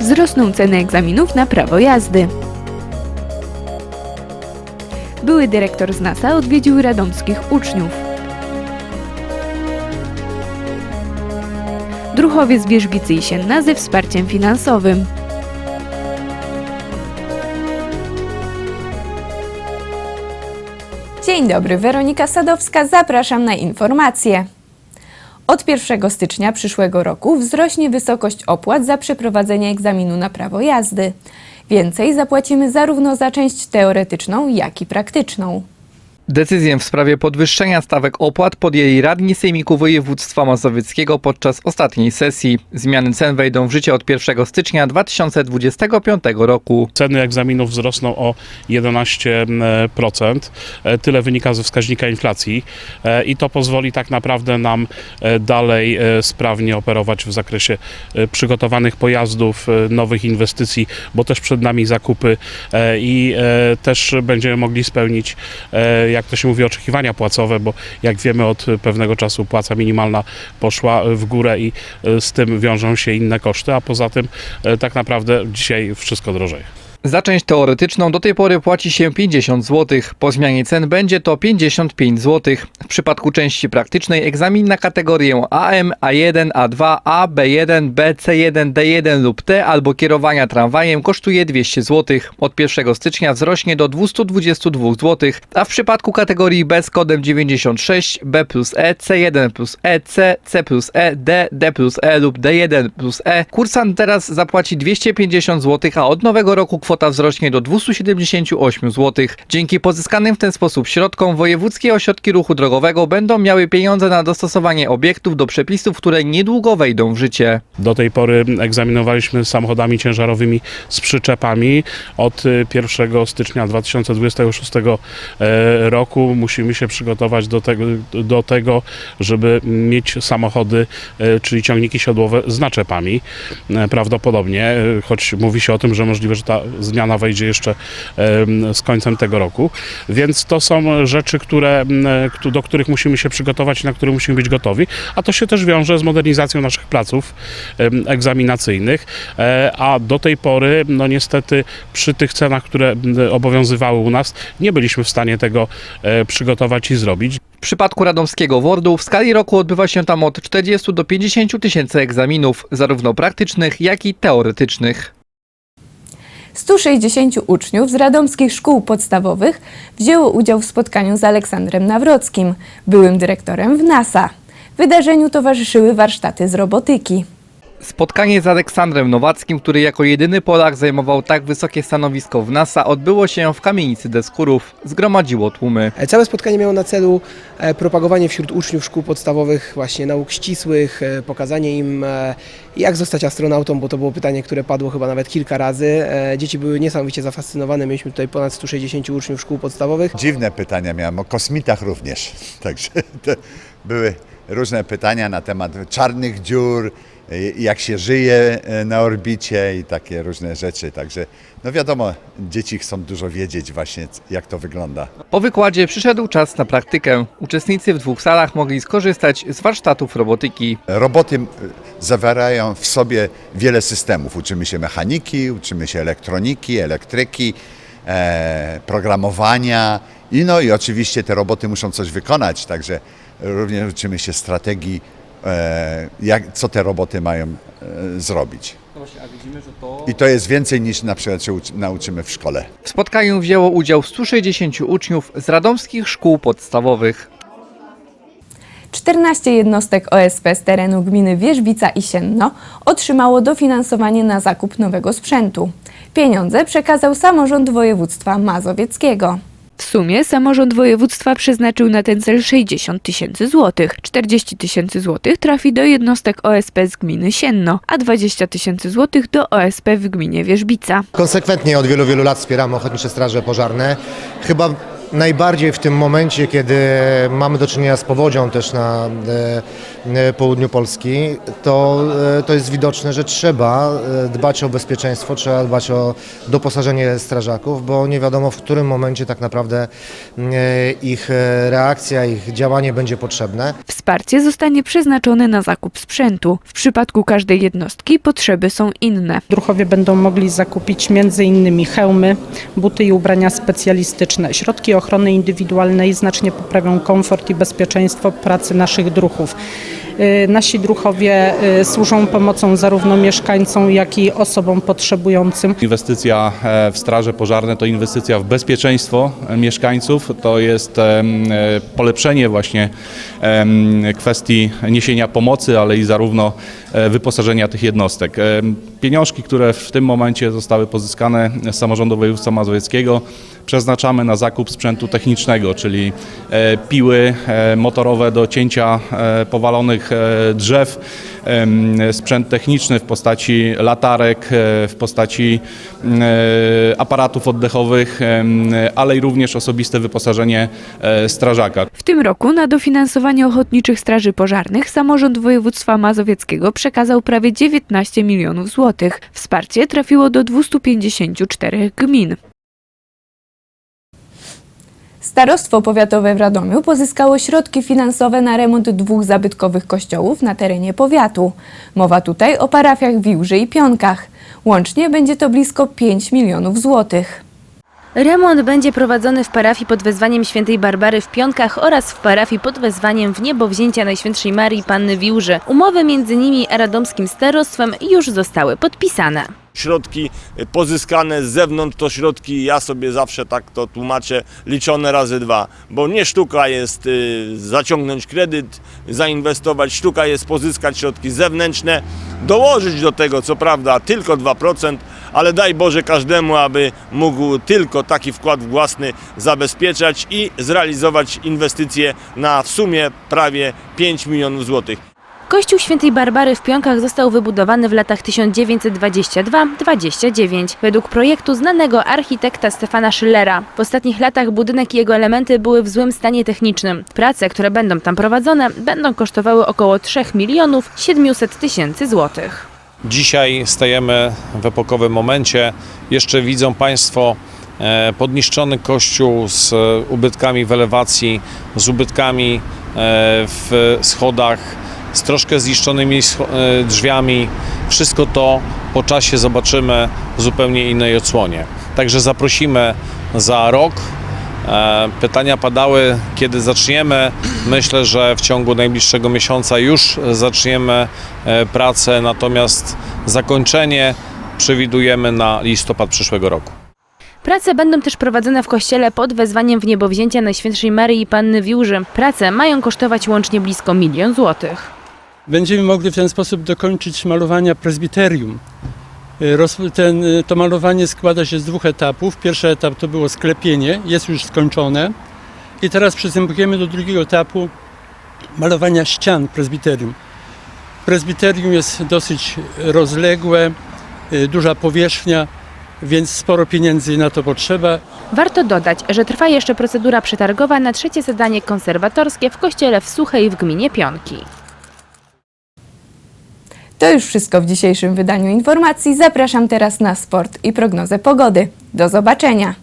Wzrosną ceny egzaminów na prawo jazdy. Były dyrektor z NASA odwiedził radomskich uczniów. Druchowiec Wierzbicy i Sienna ze wsparciem finansowym. Dzień dobry, Weronika Sadowska, zapraszam na informacje. Od 1 stycznia przyszłego roku wzrośnie wysokość opłat za przeprowadzenie egzaminu na prawo jazdy. Więcej zapłacimy zarówno za część teoretyczną, jak i praktyczną. Decyzję w sprawie podwyższenia stawek opłat podjęli radni Sejmiku Województwa Mazowieckiego podczas ostatniej sesji. Zmiany cen wejdą w życie od 1 stycznia 2025 roku. Ceny egzaminów wzrosną o 11%. E, Tyle wynika ze wskaźnika inflacji E, i to pozwoli tak naprawdę nam e, dalej sprawnie operować w zakresie przygotowanych pojazdów, nowych inwestycji, bo też przed nami zakupy i też będziemy mogli spełnić, e, jak to się mówi, oczekiwania płacowe, bo jak wiemy od pewnego czasu płaca minimalna poszła w górę i e, z tym wiążą się inne koszty, a poza tym e, tak naprawdę dzisiaj wszystko drożeje. Za część teoretyczną do tej pory płaci się 50 zł. Po zmianie cen będzie to 55 zł. W przypadku części praktycznej egzamin na kategorię AM, A1, A2, A, B1, B, C1, D1 lub T albo kierowania tramwajem kosztuje 200 zł. Od 1 stycznia wzrośnie do 222 zł, a w przypadku kategorii B z kodem 96, B plus E, C1 plus E, C, C plus E, D, D plus E lub D1 plus E, kursant teraz zapłaci 250 zł, a od nowego roku kwota wzrośnie do 278 zł. Dzięki pozyskanym w ten sposób środkom wojewódzkie ośrodki ruchu drogowego będą miały pieniądze na dostosowanie obiektów do przepisów, które niedługo wejdą w życie. Do tej pory egzaminowaliśmy samochodami ciężarowymi z przyczepami. Od y, 1 stycznia 2026 e, roku musimy się przygotować do tego, do tego żeby mieć samochody, e, czyli ciągniki siodłowe z naczepami. E, Prawdopodobnie, choć mówi się o tym, że możliwe, że ta zmiana wejdzie jeszcze z końcem tego roku. Więc to są rzeczy, które, do których musimy się przygotować na które musimy być gotowi. A to się też wiąże z modernizacją naszych placów egzaminacyjnych. E, A do tej pory, no niestety, przy tych cenach, które obowiązywały u nas, nie byliśmy w stanie tego e, przygotować i zrobić. W przypadku radomskiego WORD-u w skali roku odbywa się tam od 40 do 50 tysięcy egzaminów, zarówno praktycznych, jak i teoretycznych. 160 uczniów z radomskich szkół podstawowych wzięło udział w spotkaniu z Aleksandrem Nawrockim, byłym dyrektorem w NASA. Wydarzeniu towarzyszyły warsztaty z robotyki. Spotkanie z Aleksandrem Nowackim, który jako jedyny Polak zajmował tak wysokie stanowisko w NASA, odbyło się w kamienicy Deskurów. Zgromadziło tłumy. E, Całe spotkanie miało na celu e, propagowanie wśród uczniów szkół podstawowych właśnie nauk ścisłych, e, pokazanie im jak zostać astronautą, bo to było pytanie, które padło chyba nawet kilka razy. Dzieci były niesamowicie zafascynowane, mieliśmy tutaj ponad 160 uczniów szkół podstawowych. Dziwne pytania miałem, o kosmitach również. Także to były różne pytania na temat czarnych dziur, jak się żyje y, na orbicie i takie różne rzeczy. Także no wiadomo, dzieci chcą dużo wiedzieć właśnie, jak to wygląda. Po wykładzie przyszedł czas na praktykę. Uczestnicy w dwóch salach mogli skorzystać z warsztatów robotyki. Roboty zawierają w sobie wiele systemów. Uczymy się mechaniki, uczymy się elektroniki, elektryki, e, programowania i no i oczywiście te roboty muszą coś wykonać, także również uczymy się strategii, e, jak, co te roboty mają e, zrobić. I to jest więcej niż na przykład się uczy, nauczymy w szkole. W spotkaniu wzięło udział 160 uczniów z radomskich szkół podstawowych. 14 jednostek OSP z terenu gminy Wierzbica i Sienno otrzymało dofinansowanie na zakup nowego sprzętu. Pieniądze przekazał samorząd województwa mazowieckiego. Sumie samorząd województwa przeznaczył na ten cel 60 tysięcy złotych. 40 tysięcy złotych trafi do jednostek OSP z gminy Sienno, a 20 tysięcy złotych do OSP w gminie Wierzbica. Konsekwentnie od wielu, wielu lat wspieramy ochotnicze straże pożarne. Chyba najbardziej w tym momencie, kiedy mamy do czynienia z powodzią też na e, e, południu Polski, to, e, to jest widoczne, że trzeba dbać o bezpieczeństwo, trzeba dbać o doposażenie strażaków, bo nie wiadomo w którym momencie tak naprawdę ich reakcja, ich działanie będzie potrzebne. Wsparcie zostanie przeznaczone na zakup sprzętu. W przypadku każdej jednostki potrzeby są inne. Druchowie będą mogli zakupić m.in. hełmy, buty i ubrania specjalistyczne. Środki ochrony indywidualnej znacznie poprawią komfort i bezpieczeństwo pracy naszych druhów. Y, Nasi druchowie y, służą pomocą zarówno mieszkańcom, jak i osobom potrzebującym. Inwestycja e, w straże pożarne to inwestycja w bezpieczeństwo e, mieszkańców, to jest e, polepszenie właśnie kwestii niesienia pomocy, ale i zarówno wyposażenia tych jednostek. Pieniążki, które w tym momencie zostały pozyskane z samorządu województwa mazowieckiego przeznaczamy na zakup sprzętu technicznego, czyli piły motorowe do cięcia powalonych e, drzew, sprzęt techniczny w postaci latarek, e, w postaci e, aparatów oddechowych, ale i również osobiste wyposażenie strażaka. W tym roku na dofinansowanie ochotniczych straży pożarnych samorząd województwa mazowieckiego przekazał prawie 19 milionów złotych. Wsparcie trafiło do 254 gmin. Starostwo Powiatowe w Radomiu pozyskało środki finansowe na remont dwóch zabytkowych kościołów na terenie powiatu. Mowa tutaj o parafiach Wiłży i Pionkach. Łącznie będzie to blisko 5 milionów złotych. Remont będzie prowadzony w parafii pod wezwaniem świętej Barbary w Pionkach oraz w parafii pod wezwaniem w Niebowzięcia Najświętszej Marii Panny Wiłży. Umowy między nimi a radomskim starostwem już zostały podpisane. Środki pozyskane z zewnątrz to środki, ja sobie zawsze tak to tłumaczę, liczone razy dwa, bo nie sztuka jest y, zaciągnąć kredyt, zainwestować, sztuka jest pozyskać środki zewnętrzne, dołożyć do tego co prawda tylko 2%, ale daj Boże każdemu, aby mógł tylko taki wkład własny zabezpieczać i zrealizować inwestycje na w sumie prawie 5 milionów złotych. Kościół świętej Barbary w Pionkach został wybudowany w latach 1922-29 według projektu znanego architekta Stefana Schillera. W ostatnich latach budynek i jego elementy były w złym stanie technicznym. Prace, które będą tam prowadzone, będą kosztowały około 3 milionów 700 tysięcy złotych. Dzisiaj stajemy w epokowym momencie. Jeszcze widzą Państwo e, podniszczony kościół z ubytkami w elewacji, z ubytkami e, w schodach, z troszkę zniszczonymi e, drzwiami. Wszystko to po czasie zobaczymy w zupełnie innej odsłonie. Także zaprosimy za rok. E, Pytania padały, kiedy zaczniemy. Myślę, że w ciągu najbliższego miesiąca już zaczniemy e, pracę, natomiast zakończenie przewidujemy na listopad przyszłego roku. Prace będą też prowadzone w kościele pod wezwaniem w Niebowzięcia Najświętszej Maryi Panny Wiłży. Prace mają kosztować łącznie blisko milion złotych. Będziemy mogli w ten sposób dokończyć malowania prezbiterium. Roz, ten, y, to malowanie składa się z dwóch etapów. Pierwszy etap to było sklepienie, jest już skończone. I teraz przystępujemy do drugiego etapu malowania ścian prezbiterium. Prezbiterium jest dosyć rozległe, y, duża powierzchnia, więc sporo pieniędzy na to potrzeba. Warto dodać, że trwa jeszcze procedura przetargowa na trzecie zadanie konserwatorskie w kościele w Suchej w gminie Pionki. To już wszystko w dzisiejszym wydaniu informacji. Zapraszam teraz na sport i prognozę pogody. Do zobaczenia.